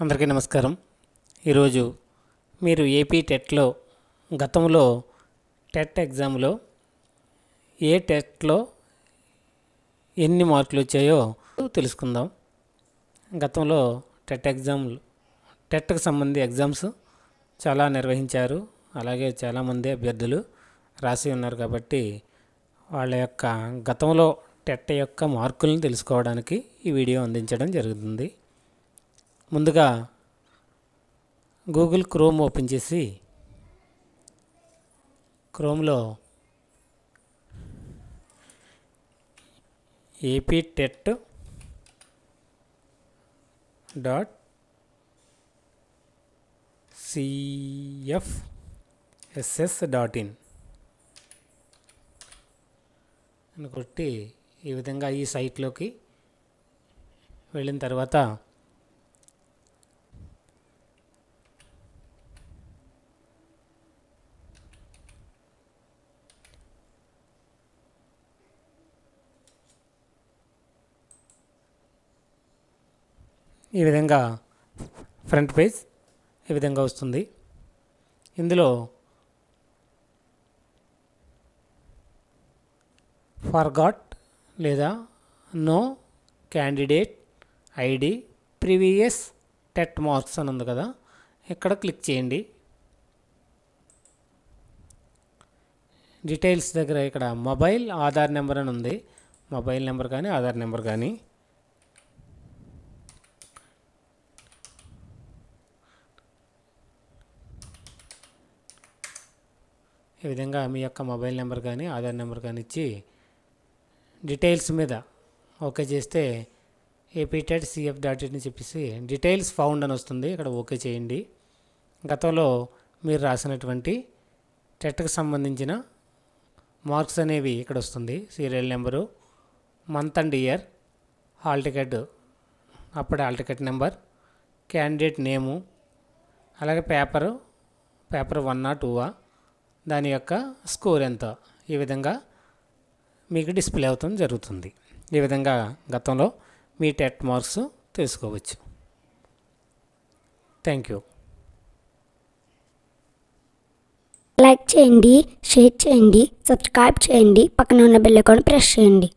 అందరికీ నమస్కారం. ఈరోజు మీరు ఏపీ టెట్లో గతంలో టెట్ ఎగ్జామ్లో ఏ టెట్లో ఎన్ని మార్కులు వచ్చాయో తెలుసుకుందాం. గతంలో టెట్ ఎగ్జామ్లు టెట్కి సంబంధి ఎగ్జామ్స్ చాలా నిర్వహించారు. అలాగే చాలామంది అభ్యర్థులు రాసి ఉన్నారు కాబట్టి వాళ్ళ యొక్క గతంలో టెట్ యొక్క మార్కులను తెలుసుకోవడానికి ఈ వీడియో అందించడం జరుగుతుంది. ముందుగా గూగుల్ క్రోమ్ ఓపెన్ చేసి క్రోమ్లో AP TET dot CFSS dot in అని కొట్టి ఈ విధంగా ఈ సైట్లోకి వెళ్ళిన తర్వాత ఈ విధంగా ఫ్రంట్ పేజ్ ఈ విధంగా వస్తుంది. ఇందులో ఫర్గాట్ లేదా know candidate ID previous TET marks అని ఉంది కదా ఇక్కడ క్లిక్ చేయండి. డీటెయిల్స్ దగ్గర ఇక్కడ మొబైల్ ఆధార్ నెంబర్ అని ఉంది. మొబైల్ నెంబర్ కానీ ఆధార్ నెంబర్ కానీ. ఈ విధంగా మీ యొక్క మొబైల్ నెంబర్ కానీ ఆధార్ నెంబర్ కానీ ఇచ్చి డీటెయిల్స్ మీద ఓకే చేస్తే AP TET CF dot in చెప్పేసి డీటెయిల్స్ ఫౌండ్ అని వస్తుంది. ఇక్కడ ఓకే చేయండి. గతంలో మీరు రాసినటువంటి టెట్కి సంబంధించిన మార్క్స్ అనేవి ఇక్కడ వస్తుంది. Serial number month and year hall ticket అప్పుడే hall ticket number candidate name అలాగే పేపరు పేపర్ వన్నా టూవా దాని యొక్క స్కోర్ ఎంత? ఈ విధంగా మీకు డిస్ప్లే అవటం జరుగుతుంది. ఈ విధంగా గతంలో మీ టెట్ మార్క్స్ తెలుసుకోవచ్చు. Thank you. లైక్ చేయండి షేర్ చేయండి సబ్స్క్రైబ్ చేయండి పక్కన ఉన్న బెల్ ఐకాన్ ప్రెస్ చేయండి.